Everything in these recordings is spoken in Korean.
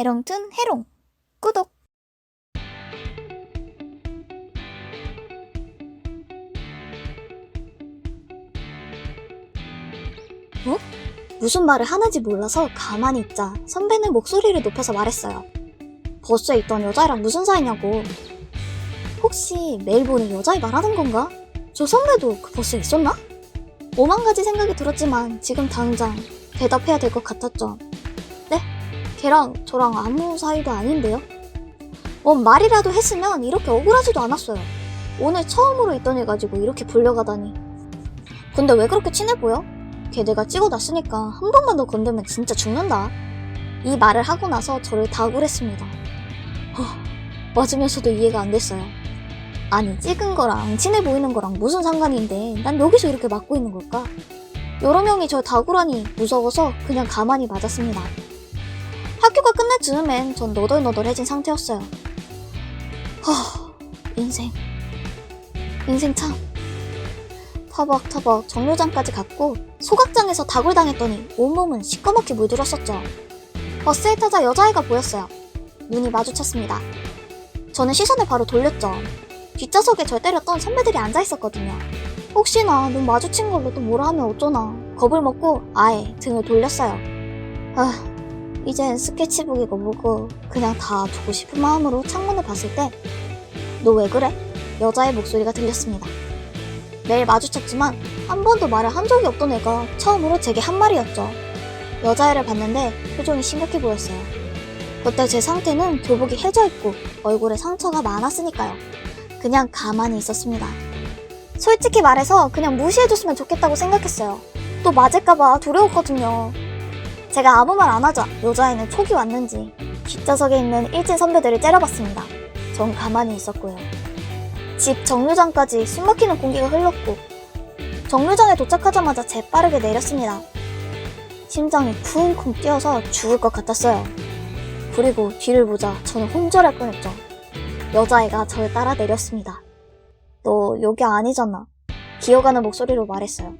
해롱툰 해롱 구독 어? 무슨 말을 하는지 몰라서 가만히 있자 선배는 목소리를 높여서 말했어요. 버스에 있던 여자애랑 무슨 사이냐고. 혹시 매일 보는 여자애 말하는 건가? 저 선배도 그 버스에 있었나? 오만 가지 생각이 들었지만 지금 당장 대답해야 될 것 같았죠. 네? 걔랑 저랑 아무 사이도 아닌데요? 뭔 말이라도 했으면 이렇게 억울하지도 않았어요. 오늘 처음으로 있던 애 가지고 이렇게 불려가다니. 근데 왜 그렇게 친해 보여? 걔 내가 찍어놨으니까 한 번만 더 건들면 진짜 죽는다. 이 말을 하고 나서 저를 다굴했습니다. 허, 맞으면서도 이해가 안 됐어요. 아니 찍은 거랑 친해 보이는 거랑 무슨 상관인데 난 여기서 이렇게 맞고 있는 걸까? 여러 명이 절 다굴하니 무서워서 그냥 가만히 맞았습니다. 학교가 끝날 즈음엔 전 너덜너덜해진 상태였어요. 허, 인생. 인생 참. 터벅터벅 정류장까지 갔고 소각장에서 다굴당했더니 온몸은 시꺼멓게 물들었었죠. 버스에 타자 여자아이가 보였어요. 눈이 마주쳤습니다. 저는 시선을 바로 돌렸죠. 뒷좌석에 절 때렸던 선배들이 앉아있었거든요. 혹시나 눈 마주친 걸로 또 뭐라 하면 어쩌나 겁을 먹고 아예 등을 돌렸어요. 아, 이젠 스케치북이고 뭐고 그냥 다 두고 싶은 마음으로 창문을 봤을 때 너 왜 그래? 여자의 목소리가 들렸습니다. 매일 마주쳤지만 한 번도 말을 한 적이 없던 애가 처음으로 제게 한 말이었죠. 여자애를 봤는데 표정이 심각해 보였어요. 그때 제 상태는 교복이 해져 있고 얼굴에 상처가 많았으니까요. 그냥 가만히 있었습니다. 솔직히 말해서 그냥 무시해줬으면 좋겠다고 생각했어요. 또 맞을까봐 두려웠거든요. 제가 아무 말 안 하자 여자애는 촉이 왔는지 뒷좌석에 있는 일진 선배들을 째려봤습니다. 전 가만히 있었고요. 집 정류장까지 숨막히는 공기가 흘렀고 정류장에 도착하자마자 재빠르게 내렸습니다. 심장이 쿵쿵 뛰어서 죽을 것 같았어요. 그리고 뒤를 보자 저는 혼절할 뻔했죠. 여자애가 저를 따라 내렸습니다. 너 여기 아니잖아. 기어가는 목소리로 말했어요.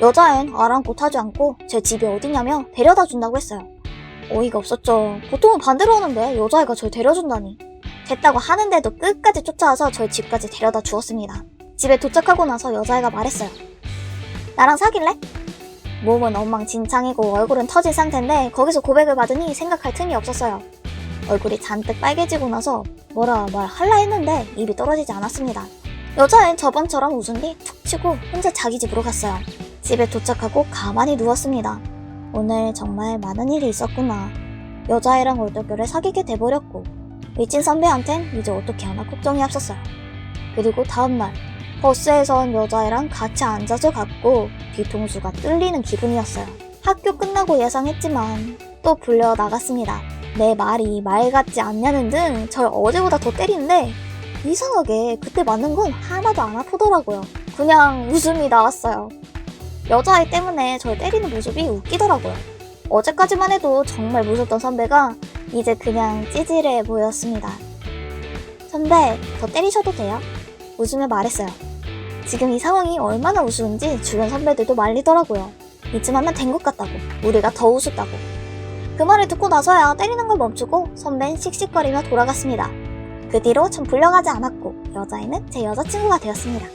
여자애는 아랑곳하지 않고 제 집이 어디냐며 데려다 준다고 했어요. 어이가 없었죠. 보통은 반대로 하는데 여자애가 절 데려준다니. 됐다고 하는데도 끝까지 쫓아와서 저희 집까지 데려다 주었습니다. 집에 도착하고 나서 여자애가 말했어요. 나랑 사귈래? 몸은 엉망진창이고 얼굴은 터진 상태인데 거기서 고백을 받으니 생각할 틈이 없었어요. 얼굴이 잔뜩 빨개지고 나서 뭐라 말할라 했는데 입이 떨어지지 않았습니다. 여자애는 저번처럼 웃은 뒤 툭 치고 혼자 자기 집으로 갔어요. 집에 도착하고 가만히 누웠습니다. 오늘 정말 많은 일이 있었구나. 여자애랑 얼떨결에 사귀게 돼버렸고 일진 선배한텐 이제 어떻게 하나 걱정이 앞섰어요. 그리고 다음날 버스에선 여자애랑 같이 앉아서 갔고 뒤통수가 뚫리는 기분이었어요. 학교 끝나고 예상했지만 또 불려 나갔습니다. 내 말이 말 같지 않냐는 등 절 어제보다 더 때리는데 이상하게 그때 맞는 건 하나도 안 아프더라고요. 그냥 웃음이 나왔어요. 여자애 때문에 절 때리는 모습이 웃기더라고요. 어제까지만 해도 정말 무섭던 선배가 이제 그냥 찌질해 보였습니다. 선배, 더 때리셔도 돼요? 웃으며 말했어요. 지금 이 상황이 얼마나 우스운지 주변 선배들도 말리더라고요. 이쯤 하면 된 것 같다고, 우리가 더 우습다고. 그 말을 듣고 나서야 때리는 걸 멈추고 선배는 씩씩거리며 돌아갔습니다. 그 뒤로 전 불려가지 않았고 여자애는 제 여자친구가 되었습니다.